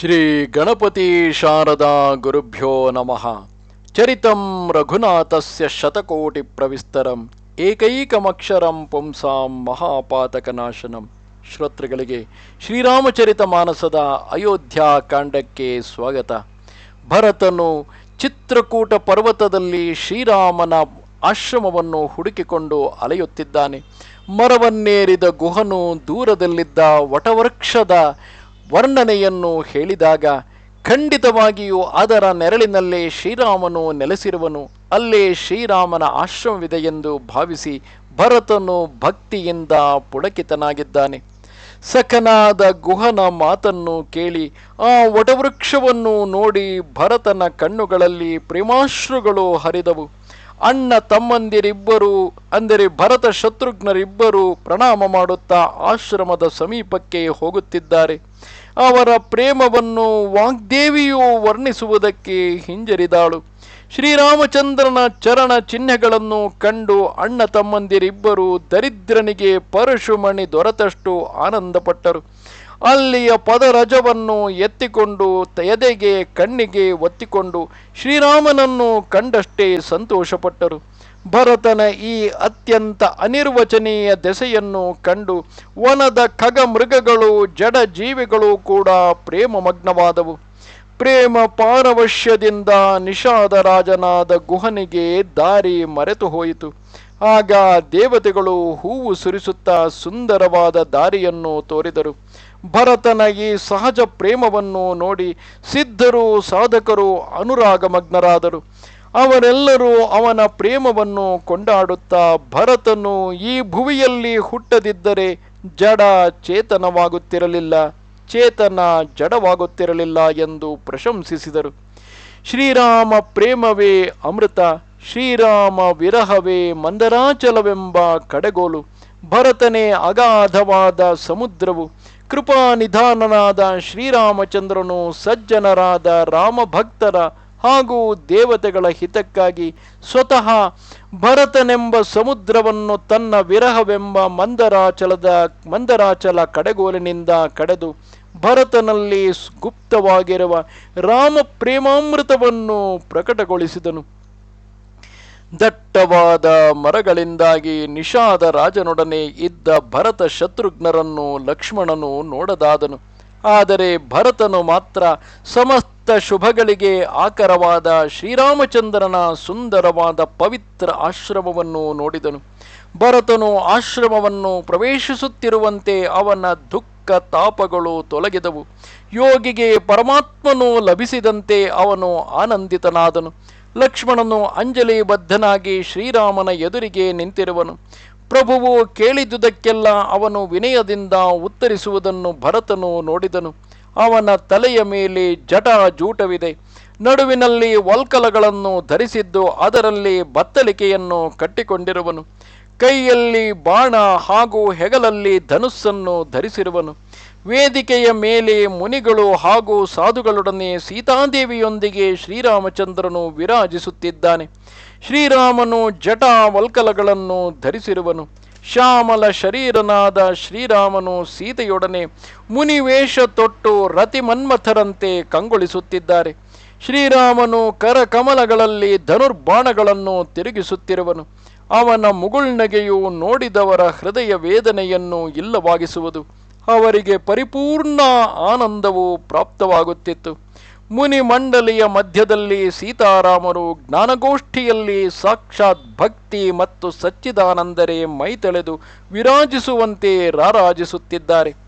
ಶ್ರೀ ಗಣಪತಿ ಶಾರದಾ ಗುರುಭ್ಯೋ ನಮಃ. ಚರಿತಂ ರಘುನಾಥಸ್ಯ ಶತಕೋಟಿ ಪ್ರವಿಸ್ತರಂ, ಏಕೈಕಮಕ್ಷರಂ ಪುಂಸಾಂ ಮಹಾಪಾತಕನಾಶನಂ. ಶ್ರೋತೃಗಳಿಗೆ ಶ್ರೀರಾಮಚರಿತ ಮಾನಸದ ಅಯೋಧ್ಯ ಕಾಂಡಕ್ಕೆ ಸ್ವಾಗತ. ಭರತನು ಚಿತ್ರಕೂಟ ಪರ್ವತದಲ್ಲಿ ಶ್ರೀರಾಮನ ಆಶ್ರಮವನ್ನು ಹುಡುಕಿಕೊಂಡು ಅಲೆಯುತ್ತಿದ್ದಾನೆ. ಮರವನ್ನೇರಿದ ಗುಹನು ದೂರದಲ್ಲಿದ್ದ ವಟವೃಕ್ಷದ ವರ್ಣನೆಯನ್ನು ಹೇಳಿದಾಗ ಖಂಡಿತವಾಗಿಯೂ ಅದರ ನೆರಳಿನಲ್ಲೇ ಶ್ರೀರಾಮನು ನೆಲೆಸಿರುವನು. ಅಲ್ಲೇ ಶ್ರೀರಾಮನ ಆಶ್ರಮವಿದೆ ಎಂದು ಭಾವಿಸಿ ಭರತನು ಭಕ್ತಿಯಿಂದ ಪುಳಕಿತನಾಗಿದ್ದಾನೆ ಸಖನಾದ ಗುಹನ ಮಾತನ್ನು ಕೇಳಿ ಆ ವಟವೃಕ್ಷವನ್ನು ನೋಡಿ ಭರತನ ಕಣ್ಣುಗಳಲ್ಲಿ ಪ್ರೇಮಾಶ್ರುಗಳು ಹರಿದವು. ಅಣ್ಣ ತಮ್ಮಂದಿರಿಬ್ಬರು, ಅಂದರೆ ಭರತ ಶತ್ರುಘ್ನರಿಬ್ಬರು ಪ್ರಣಾಮ ಮಾಡುತ್ತಾ ಆಶ್ರಮದ ಸಮೀಪಕ್ಕೆ ಹೋಗುತ್ತಿದ್ದಾರೆ. ಅವರ ಪ್ರೇಮವನ್ನು ವಾಗ್ದೇವಿಯು ವರ್ಣಿಸುವುದಕ್ಕೆ ಹಿಂಜರಿದಾಳು. ಶ್ರೀರಾಮಚಂದ್ರನ ಚರಣ ಚಿಹ್ನೆಗಳನ್ನು ಕಂಡು ಅಣ್ಣ ತಮ್ಮಂದಿರಿಬ್ಬರು ದರಿದ್ರನಿಗೆ ಪರಶುಮಣಿ ದೊರೆತಷ್ಟು ಆನಂದಪಟ್ಟರು. ಅಲ್ಲಿಯ ಪದರಜವನ್ನು ಎತ್ತಿಕೊಂಡು ಎದೆಗೆ ಕಣ್ಣಿಗೆ ಒತ್ತಿಕೊಂಡು ಶ್ರೀರಾಮನನ್ನು ಕಂಡಷ್ಟೇ ಸಂತೋಷಪಟ್ಟರು. ಭರತನ ಈ ಅತ್ಯಂತ ಅನಿರ್ವಚನೀಯ ದೆಸೆಯನ್ನು ಕಂಡು ವನದ ಖಗ ಮೃಗಗಳು ಜಡ ಜೀವಿಗಳು ಕೂಡ ಪ್ರೇಮಮಗ್ನವಾದವು. ಪ್ರೇಮ ಪಾರವಶ್ಯದಿಂದ ನಿಷಾದ ರಾಜನಾದ ಗುಹನಿಗೆ ದಾರಿ ಮರೆತು ಹೋಯಿತು ಆಗ ದೇವತೆಗಳು ಹೂವು ಸುರಿಸುತ್ತಾ ಸುಂದರವಾದ ದಾರಿಯನ್ನು ತೋರಿದರು. ಭರತನ ಈ ಸಹಜ ಪ್ರೇಮವನ್ನು ನೋಡಿ ಸಿದ್ಧರು, ಸಾಧಕರು ಅನುರಾಗಮಗ್ನರಾದರು. ಅವರೆಲ್ಲರೂ ಅವನ ಪ್ರೇಮವನ್ನು ಕೊಂಡಾಡುತ್ತಾ ಭರತನು ಈ ಭುವಿಯಲ್ಲಿ ಹುಟ್ಟದಿದ್ದರೆ ಜಡ ಚೇತನವಾಗುತ್ತಿರಲಿಲ್ಲ, ಚೇತನ ಜಡವಾಗುತ್ತಿರಲಿಲ್ಲ ಎಂದು ಪ್ರಶಂಸಿಸಿದರು. ಶ್ರೀರಾಮ ಪ್ರೇಮವೇ ಅಮೃತ. ಶ್ರೀರಾಮ ವಿರಹವೇ ಮಂದರಾಚಲವೆಂಬ ಕಡೆಗೋಲು, ಭರತನೇ ಅಗಾಧವಾದ ಸಮುದ್ರವು ಕೃಪಾನಿಧಾನನಾದ ಶ್ರೀರಾಮಚಂದ್ರನು ಸಜ್ಜನರಾದ ರಾಮಭಕ್ತರ ಹಾಗೂ ದೇವತೆಗಳ ಹಿತಕ್ಕಾಗಿ ಸ್ವತಃ ಭರತನೆಂಬ ಸಮುದ್ರವನ್ನು ತನ್ನ ವಿರಹವೆಂಬ ಮಂದರಾಚಲದ, ಮಂದರಾಚಲ ಕಡೆಗೋಲಿನಿಂದ ಕಡೆದು ಭರತನಲ್ಲಿ ಗುಪ್ತವಾಗಿರುವ ರಾಮ ಪ್ರೇಮಾಮೃತವನ್ನು ಪ್ರಕಟಗೊಳಿಸಿದನು. ದಟ್ಟವಾದ ಮರಗಳಿಂದಾಗಿ ನಿಷಾದ ರಾಜನೊಡನೆ ಇದ್ದ ಭರತ ಶತ್ರುಘ್ನರನ್ನು ಲಕ್ಷ್ಮಣನು ನೋಡದಾದನು. ಆದರೆ ಭರತನು ಮಾತ್ರ ಸಮಸ್ತ ಶುಭಗಳಿಗೆ ಆಕರವಾದ ಶ್ರೀರಾಮಚಂದ್ರನ ಸುಂದರವಾದ ಪವಿತ್ರ ಆಶ್ರಮವನ್ನು ನೋಡಿದನು. ಭರತನು ಆಶ್ರಮವನ್ನು ಪ್ರವೇಶಿಸುತ್ತಿರುವಂತೆ ಅವನ ದುಃಖ ತಾಪಗಳು ತೊಲಗಿದವು. ಯೋಗಿಗೆ ಪರಮಾತ್ಮನು ಲಭಿಸಿದಂತೆ ಅವನು ಆನಂದಿತನಾದನು. ಲಕ್ಷ್ಮಣನು ಅಂಜಲಿಬದ್ಧನಾಗಿ ಶ್ರೀರಾಮನ ಎದುರಿಗೆ ನಿಂತಿರುವನು. ಪ್ರಭುವು ಕೇಳಿದುದಕ್ಕೆಲ್ಲ ಅವನು ವಿನಯದಿಂದ ಉತ್ತರಿಸುವುದನ್ನು ಭರತನು ನೋಡಿದನು. ಅವನ ತಲೆಯ ಮೇಲೆ ಜಟ ಜೂಟವಿದೆ ನಡುವಿನಲ್ಲಿ ವಲ್ಕಲಗಳನ್ನು ಧರಿಸಿದ್ದು ಅದರಲ್ಲಿ ಬತ್ತಲಿಕೆಯನ್ನು ಕಟ್ಟಿಕೊಂಡಿರುವನು. ಕೈಯಲ್ಲಿ ಬಾಣ ಹಾಗೂ ಹೆಗಲಲ್ಲಿ ಧನುಸ್ಸನ್ನು ಧರಿಸಿರುವನು. ವೇದಿಕೆಯ ಮೇಲೆ ಮುನಿಗಳು ಹಾಗೂ ಸಾಧುಗಳೊಡನೆ ಸೀತಾದೇವಿಯೊಂದಿಗೆ ಶ್ರೀರಾಮಚಂದ್ರನು ವಿರಾಜಿಸುತ್ತಿದ್ದಾನೆ. ಶ್ರೀರಾಮನು ಜಟ ವಲ್ಕಲಗಳನ್ನು ಧರಿಸಿರುವನು. ಶ್ಯಾಮಲ ಶರೀರನಾದ ಶ್ರೀರಾಮನು ಸೀತೆಯೊಡನೆ ಮುನಿವೇಷ ತೊಟ್ಟು ರತಿಮನ್ಮಥರಂತೆ ಕಂಗೊಳಿಸುತ್ತಿದ್ದಾರೆ. ಶ್ರೀರಾಮನು ಕರಕಮಲಗಳಲ್ಲಿ ಧನುರ್ಬಾಣಗಳನ್ನು ತಿರುಗಿಸುತ್ತಿರುವನು. ಅವನ ಮುಗುಳ್ನಗೆಯು ನೋಡಿದವರ ಹೃದಯ ವೇದನೆಯನ್ನು ಇಲ್ಲವಾಗಿಸುವುದು. ಅವರಿಗೆ ಪರಿಪೂರ್ಣ ಆನಂದವು ಪ್ರಾಪ್ತವಾಗುತ್ತಿತ್ತು. ಮುನಿ ಮಂಡಲಿಯ ಮಧ್ಯದಲ್ಲಿ ಸೀತಾರಾಮರು ಜ್ಞಾನಗೋಷ್ಠಿಯಲ್ಲಿ ಸಾಕ್ಷಾತ್ ಭಕ್ತಿ ಮತ್ತು ಸಚ್ಚಿದಾನಂದರೆ ಮೈತಳೆದು ವಿರಾಜಿಸುವಂತೆ ರಾರಾಜಿಸುತ್ತಿದ್ದಾರೆ.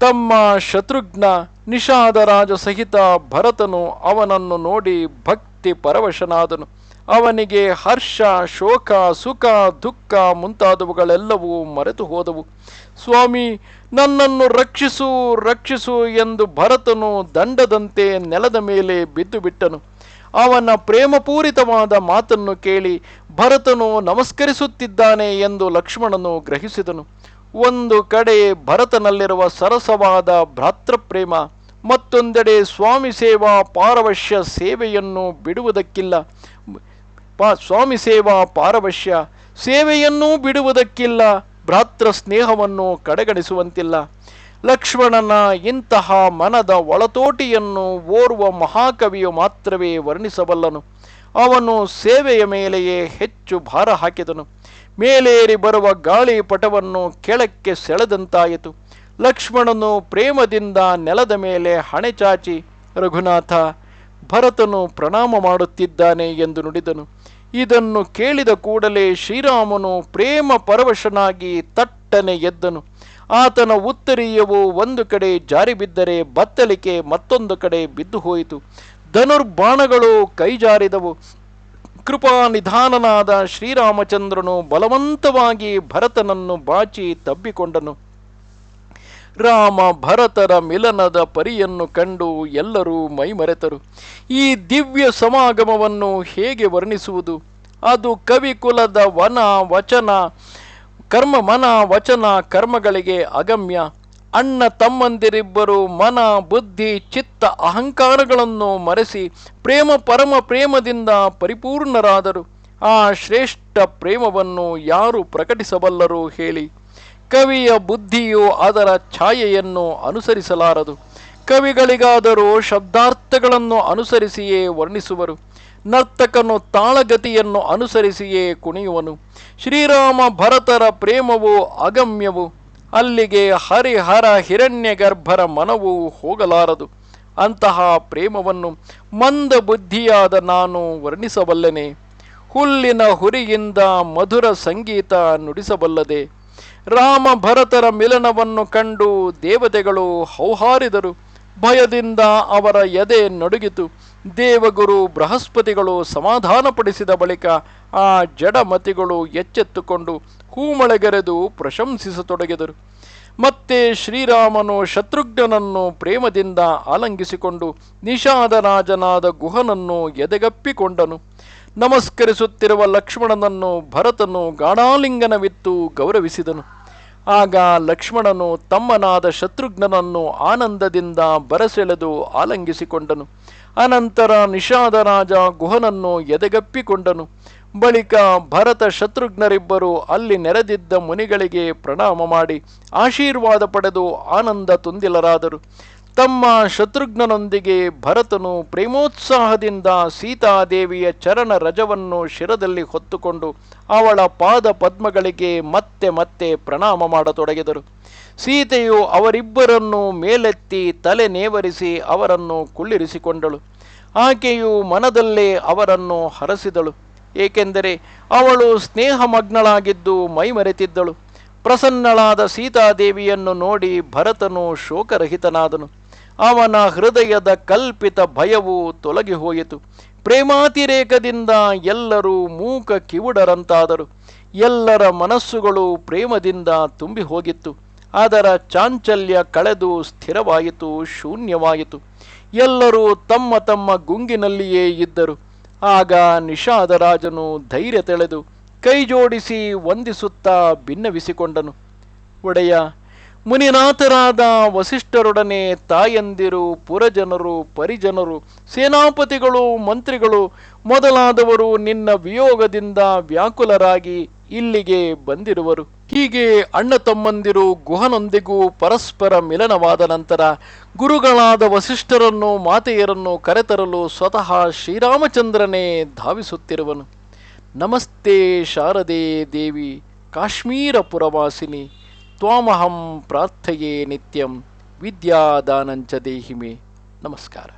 ತಮ್ಮ ಶತ್ರುಘ್ನ ನಿಷಾದರಾಜ ಸಹಿತ ಭರತನು ಅವನನ್ನು ನೋಡಿ ಭಕ್ತಿ ಪರವಶನಾದನು. ಅವನಿಗೆ ಹರ್ಷ, ಶೋಕ, ಸುಖ, ದುಃಖ ಮುಂತಾದವುಗಳೆಲ್ಲವೂ ಮರೆತು ಹೋದವು. ಸ್ವಾಮಿ, ನನ್ನನ್ನು ರಕ್ಷಿಸು ರಕ್ಷಿಸು ಎಂದು ಭರತನು ದಂಡದಂತೆ ನೆಲದ ಮೇಲೆ ಬಿದ್ದು ಬಿಟ್ಟನು. ಅವನ ಪ್ರೇಮಪೂರಿತವಾದ ಮಾತನ್ನು ಕೇಳಿ ಭರತನು ನಮಸ್ಕರಿಸುತ್ತಿದ್ದಾನೆ ಎಂದು ಲಕ್ಷ್ಮಣನು ಗ್ರಹಿಸಿದನು. ಒಂದು ಕಡೆ ಭರತನಲ್ಲಿರುವ ಸರಸವಾದ ಭ್ರಾತೃಪ್ರೇಮ, ಮತ್ತೊಂದೆಡೆ ಸ್ವಾಮಿ ಸೇವಾ ಪಾರವಶ್ಯ ಸೇವೆಯನ್ನು ಬಿಡುವುದಕ್ಕಿಲ್ಲ. ಪಾ, ಸ್ವಾಮಿ ಸೇವಾ ಪಾರವಶ್ಯ ಸೇವೆಯನ್ನೂ ಬಿಡುವುದಕ್ಕಿಲ್ಲ, ಭ್ರಾತೃ ಸ್ನೇಹವನ್ನು ಕಡೆಗಣಿಸುವಂತಿಲ್ಲ. ಲಕ್ಷ್ಮಣನ ಇಂತಹ ಮನದ ಒಳತೋಟಿಯನ್ನು ಓರ್ವ ಮಹಾಕವಿಯು ಮಾತ್ರವೇ ವರ್ಣಿಸಬಲ್ಲನು. ಅವನು ಸೇವೆಯ ಮೇಲೆಯೇ ಹೆಚ್ಚು ಭಾರ ಹಾಕಿದನು. ಮೇಲೇರಿ ಬರುವ ಗಾಳಿ ಪಟವನ್ನು ಕೆಳಕ್ಕೆ ಸೆಳೆದಂತಾಯಿತು. ಲಕ್ಷ್ಮಣನು ಪ್ರೇಮದಿಂದ ನೆಲದ ಮೇಲೆ ಹಣೆ ಚಾಚಿ, ರಘುನಾಥ, ಭರತನು ಪ್ರಣಾಮ ಮಾಡುತ್ತಿದ್ದಾನೆ ಎಂದು ನುಡಿದನು. ಇದನ್ನು ಕೇಳಿದ ಕೂಡಲೇ ಶ್ರೀರಾಮನು ಪ್ರೇಮ ಪರವಶನಾಗಿ ತಟ್ಟನೆ ಎದ್ದನು. ಆತನ ಉತ್ತರೀಯವು ಒಂದು ಕಡೆ ಜಾರಿ ಬಿದ್ದರೆ ಬತ್ತಲಿಕೆ ಮತ್ತೊಂದು ಕಡೆ ಬಿದ್ದು ಹೋಯಿತು ಧನುರ್ಬಾಣಗಳು ಕೈಜಾರಿದವು. ಕೃಪಾ ನಿಧಾನನಾದ ಶ್ರೀರಾಮಚಂದ್ರನು ಬಲವಂತವಾಗಿ ಭರತನನ್ನು ಬಾಚಿ ತಬ್ಬಿಕೊಂಡನು. ರಾಮ ಭರತರ ಮಿಲನದ ಪರಿಯನ್ನು ಕಂಡು ಎಲ್ಲರೂ ಮೈಮರೆತರು. ಈ ದಿವ್ಯ ಸಮಾಗಮವನ್ನು ಹೇಗೆ ವರ್ಣಿಸುವುದು? ಅದು ಕವಿಕುಲದ ವನ ವಚನ, ಕರ್ಮ ಮನ ವಚನ, ಕರ್ಮಗಳಿಗೆ ಅಗಮ್ಯ. ಅಣ್ಣ ತಮ್ಮಂದಿರಿಬ್ಬರು ಮನ, ಬುದ್ಧಿ, ಚಿತ್ತ, ಅಹಂಕಾರಗಳನ್ನು ಮರೆಸಿ ಪ್ರೇಮ ಪರಮ ಪ್ರೇಮದಿಂದ ಪರಿಪೂರ್ಣರಾದರು. ಆ ಶ್ರೇಷ್ಠ ಪ್ರೇಮವನ್ನು ಯಾರು ಪ್ರಕಟಿಸಬಲ್ಲರು ಹೇಳಿ. ಕವಿಯ ಬುದ್ಧಿಯು ಅದರ ಛಾಯೆಯನ್ನು ಅನುಸರಿಸಲಾರದು. ಕವಿಗಳಿಗಾದರೂ ಶಬ್ದಾರ್ಥಗಳನ್ನು ಅನುಸರಿಸಿಯೇ ವರ್ಣಿಸುವರು. ನರ್ತಕನು ತಾಳಗತಿಯನ್ನು ಅನುಸರಿಸಿಯೇ ಕುಣಿಯುವನು. ಶ್ರೀರಾಮ ಭರತರ ಪ್ರೇಮವು ಅಗಮ್ಯವು. ಅಲ್ಲಿಗೆ ಹರಿಹರ ಹಿರಣ್ಯಗರ್ಭರ ಮನವು ಹೋಗಲಾರದು. ಅಂತಹ ಪ್ರೇಮವನ್ನು ಮಂದ ಬುದ್ಧಿಯಾದ ನಾನು ವರ್ಣಿಸಬಲ್ಲನೆ. ಹುಲ್ಲಿನ ಹುರಿಯಿಂದ ಮಧುರ ಸಂಗೀತ ನುಡಿಸಬಲ್ಲದೆ. ರಾಮ ಭರತರ ಮಿಲನವನ್ನು ಕಂಡು ದೇವತೆಗಳು ಹೌಹಾರಿದರು. ಭಯದಿಂದ ಅವರ ಎದೆ ನಡುಗಿತು. ದೇವಗುರು ಬೃಹಸ್ಪತಿಗಳು ಸಮಾಧಾನಪಡಿಸಿದ ಬಳಿಕ ಆ ಜಡಮತಿಗಳು ಎಚ್ಚೆತ್ತುಕೊಂಡು ಹೂಮಳೆಗೆರೆದು ಪ್ರಶಂಸಿಸತೊಡಗಿದರು. ಮತ್ತೆ ಶ್ರೀರಾಮನು ಶತ್ರುಘ್ನನನ್ನು ಪ್ರೇಮದಿಂದ ಆಲಂಗಿಸಿಕೊಂಡು ನಿಷಾದರಾಜನಾದ ಗುಹನನ್ನು ಎದೆಗಪ್ಪಿಕೊಂಡನು. ನಮಸ್ಕರಿಸುತ್ತಿರುವ ಲಕ್ಷ್ಮಣನನ್ನು ಭರತನು ಗಾಢಾಲಿಂಗನವಿತ್ತು ಗೌರವಿಸಿದನು. ಆಗ ಲಕ್ಷ್ಮಣನು ತಮ್ಮನಾದ ಶತ್ರುಘ್ನನನ್ನು ಆನಂದದಿಂದ ಬರಸೆಳೆದು ಆಲಂಗಿಸಿಕೊಂಡನು. ಅನಂತರ ನಿಷಾದರಾಜ ಗುಹನನ್ನು ಎದೆಗಪ್ಪಿಕೊಂಡನು. ಬಳಿಕ ಭರತ ಶತ್ರುಘ್ನರಿಬ್ಬರು ಅಲ್ಲಿ ನೆರೆದಿದ್ದ ಮುನಿಗಳಿಗೆ ಪ್ರಣಾಮ ಮಾಡಿ ಆಶೀರ್ವಾದ ಪಡೆದು ಆನಂದ ತುಂದಿಲರಾದರು. ತಮ್ಮ ಶತ್ರುಘ್ನನೊಂದಿಗೆ ಭರತನು ಪ್ರೇಮೋತ್ಸಾಹದಿಂದ ಸೀತಾದೇವಿಯ ಚರಣ ರಜವನ್ನು ಶಿರದಲ್ಲಿ ಹೊತ್ತುಕೊಂಡು ಅವಳ ಪಾದ ಪದ್ಮಗಳಿಗೆ ಮತ್ತೆ ಮತ್ತೆ ಪ್ರಣಾಮ ಮಾಡತೊಡಗಿದರು. ಸೀತೆಯು ಅವರಿಬ್ಬರನ್ನು ಮೇಲೆತ್ತಿ ತಲೆ ನೇವರಿಸಿ ಅವರನ್ನು ಕುಳ್ಳಿರಿಸಿಕೊಂಡಳು. ಆಕೆಯು ಮನದಲ್ಲೇ ಅವರನ್ನು ಹರಸಿದಳು. ಏಕೆಂದರೆ ಅವಳು ಸ್ನೇಹಮಗ್ನಳಾಗಿದ್ದು ಮೈಮರೆತಿದ್ದಳು. ಪ್ರಸನ್ನಳಾದ ಸೀತಾದೇವಿಯನ್ನು ನೋಡಿ ಭರತನು ಶೋಕರಹಿತನಾದನು. ಅವನ ಹೃದಯದ ಕಲ್ಪಿತ ಭಯವು ತೊಲಗಿ ಹೋಯಿತು ಪ್ರೇಮಾತಿರೇಕದಿಂದ ಎಲ್ಲರೂ ಮೂಕ ಕಿವುಡರಂತಾದರು. ಎಲ್ಲರ ಮನಸ್ಸುಗಳು ಪ್ರೇಮದಿಂದ ತುಂಬಿ ಹೋಗಿತ್ತು ಅದರ ಚಾಂಚಲ್ಯ ಕಳೆದು ಸ್ಥಿರವಾಯಿತು, ಶೂನ್ಯವಾಯಿತು. ಎಲ್ಲರೂ ತಮ್ಮ ತಮ್ಮ ಗುಂಗಿನಲ್ಲಿಯೇ ಇದ್ದರು. ಆಗ ನಿಷಾದರಾಜನು ಧೈರ್ಯ ತೆಳೆದು ಕೈಜೋಡಿಸಿ ವಂದಿಸುತ್ತಾ ಭಿನ್ನವಿಸಿಕೊಂಡನು ಒಡೆಯ, ಮುನಿನಾಥರಾದ ವಸಿಷ್ಠರೊಡನೆ ತಾಯಂದಿರು, ಪುರಜನರು, ಪರಿಜನರು, ಸೇನಾಪತಿಗಳು, ಮಂತ್ರಿಗಳು ಮೊದಲಾದವರು ನಿನ್ನ ವಿಯೋಗದಿಂದ ವ್ಯಾಕುಲರಾಗಿ ಇಲ್ಲಿಗೆ ಬಂದಿರುವರು. ಹೀಗೆ ಅಣ್ಣ ತಮ್ಮಂದಿರು ಗುಹನೊಂದಿಗೂ ಪರಸ್ಪರ ಮಿಲನವಾದ ನಂತರ ಗುರುಗಳಾದ ವಸಿಷ್ಠರನ್ನು, ಮಾತೆಯರನ್ನು ಕರೆತರಲು ಸ್ವತಃ ಶ್ರೀರಾಮಚಂದ್ರನೇ ಧಾವಿಸುತ್ತಿರುವನು. ನಮಸ್ತೆ ಶಾರದೆ ದೇವಿ ಕಾಶ್ಮೀರ ಪುರವಾಸಿನಿ ತ್ವಾಮಹಂ ಪ್ರಾರ್ಥಯೇ ನಿತ್ಯಂ, ವಿದ್ಯಾದಾನಂಚ ದೇಹಿಮೆ. ನಮಸ್ಕಾರ.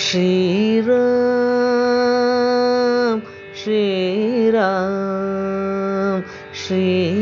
श्रीराम श्रीराम श्री